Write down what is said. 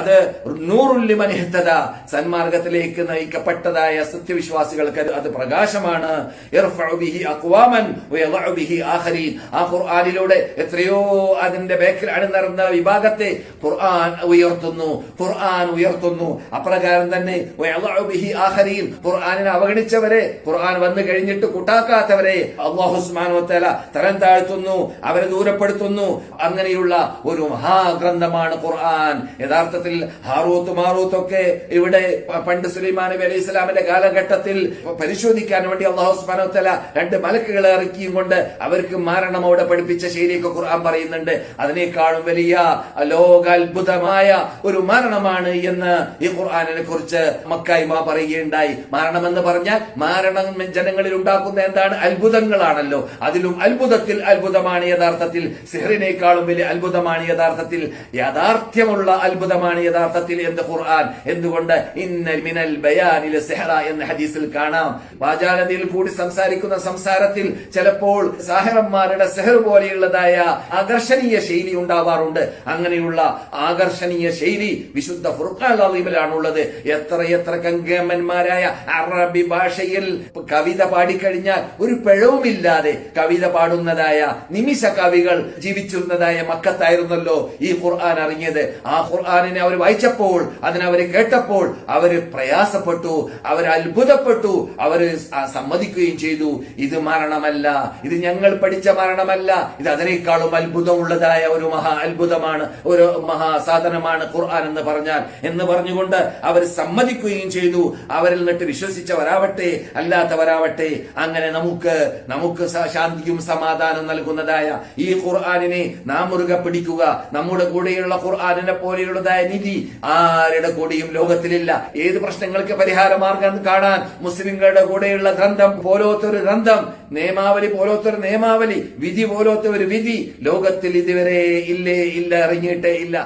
അത് നൂറുല്ലിമനിഹത്തത സന്മാർഗത്തിലേക്ക് നയിക്കപ്പെട്ടതായ സത്യവിശ്വാസികൾക്ക് അത് പ്രകാശമാണ്. ആ എത്രയോ അതിന്റെ ബേക്കിൽ അണിനിറന്ന വിഭാഗത്തെ ഖുർആൻ ഉയർത്തുന്നു ഖുർആൻ ഉയർത്തുന്നു. അപ്രകാരം തന്നെ ആഹരീൻ ഖുർആനിനെ അവഗണിച്ചവരെ ഖുർആൻ വന്നു കഴിഞ്ഞിട്ട് കൂട്ടാക്കാത്തവരെ സുബ്ഹാനഹു വതആല തരം താഴ്ത്തുന്നു അവരെ ദൂരപ്പെടുത്തുന്നു. അങ്ങനെയുള്ള ഒരു മഹാഗ്രന്ഥമാണ് ഖുർആൻ. യഥാർത്ഥത്തിൽ ഹാറൂത്ത് മാറൂത്തൊക്കെ ഇവിടെ പണ്ട് സുലൈമാൻ നബി അലൈഹി സ്വലാമിന്റെ കാലഘട്ടത്തിൽ പരിശോധിക്കാൻ വേണ്ടി അള്ളാഹു സ്മാനോത്തല രണ്ട് മലക്കുകളെ ഇറക്കിയും കൊണ്ട് അവർക്ക് മാരണം അവിടെ പഠിപ്പിച്ച ശൈലിയൊക്കെ ഖുർആൻ പറയുന്നുണ്ട്. അതിനേക്കാളും വലിയ ലോകാത്ഭുതമായ ഒരു മരണമാണ് എന്ന് ഈ ഖുർആാനിനെ കുറിച്ച് മക്കായ്മ പറയുകയുണ്ടായി. മരണം എന്ന് പറഞ്ഞാൽ മരണം ജനങ്ങളിൽ ഉണ്ടാക്കുന്ന എന്താണ്? അത്ഭുതങ്ങളാണല്ലോ. അതിലും അത്ഭുതത്തിൽ അത്ഭുതമാണ് യഥാർത്ഥത്തിൽ. സിഹറിനേക്കാളും വലിയ അത്ഭുതമാണ് യഥാർത്ഥത്തിൽ. യാഥാർത്ഥ്യമുള്ള അത്ഭുതമാണ് യഥാർത്ഥത്തിൽ എന്ത് ഖുർആൻ? എന്തുകൊണ്ട്? ഇന്നൽ മിനൽ ബയാനിൽ സെഹറ എന്ന ഹദീസിൽ കാണാം. വാചാലതയിൽ കൂടി സംസാരിക്കുന്ന സംസാരത്തിൽ ചിലപ്പോൾ സാഹിറന്മാരുടെ സെഹർ പോലെയുള്ളതായ ആകർഷണീയ ശൈലി ഉണ്ടാവാറുണ്ട്. അങ്ങനെയുള്ള ആകർഷണീയ ശൈലി വിശുദ്ധ ഫുർഖാൻ അലീമിലാണുള്ളത് എത്ര എത്ര കങ്കമ്മന്മാരായ അറബി ഭാഷയിൽ കവിത പാടിക്കഴിഞ്ഞാൽ ഒരു പിഴവുമില്ലാതെ കവിത പാടുന്നതായ നിമിഷ കവികൾ ജീവിച്ചിരുന്നതായ മക്കത്തായിരുന്നല്ലോ ഈ ഖുർആൻ അറിഞ്ഞത്. ആ ഖുർആാനിനെ അവർ വായിച്ചപ്പോൾ അതിനവര് കേട്ടപ്പോൾ അവർ പ്രയാസപ്പെട്ടു അവർ അത്ഭുതപ്പെട്ടു അവർ സമ്മതിക്കുകയും ചെയ്തു. ഇത് മരണമല്ല ഇത് ഞങ്ങൾ പഠിച്ച മരണമല്ല ഇത് അതിനേക്കാളും അത്ഭുതമുള്ളതായ ഒരു മഹാ അത്ഭുതമാണ് ഒരു മഹാസാധനമാണ് ഖുർആൻ എന്ന് പറഞ്ഞാൽ. എന്ന് പറഞ്ഞുകൊണ്ട് അവർ സമ്മതിക്കുകയും ചെയ്തു. അവരിൽ നിന്നിട്ട് വിശ്വസിച്ചവരാവട്ടെ അല്ലാത്തവരാവട്ടെ അങ്ങനെ നമുക്ക് നമുക്ക് ശാന്തിയും സമാധാനം നൽകുന്നതായ ഈ ഖുർആാനിനെ നാം മുറുകെ പിടിക്കുക. നമ്മുടെ കൂടെയുള്ള ഖുർആാനിനെ പോലെയുള്ളതായ നിധി ആരുടെ കൂടിയും ലോകത്തിലില്ല. ഏത് പ്രശ്നങ്ങൾക്ക് പരിഹാര മാർഗം കാണാൻ മുസ്ലിങ്ങളുടെ കൂടെയുള്ള ഗ്രന്ഥം പോലോത്തൊരു ഗ്രന്ഥം നിയമാവലി പോലോത്തൊരു നിയമാവലി വിധി പോലോത്ത ഒരു വിധി ലോകത്തിൽ ഇതുവരെ ഇല്ലേ ഇല്ല ഇറങ്ങിയിട്ടേ ഇല്ല.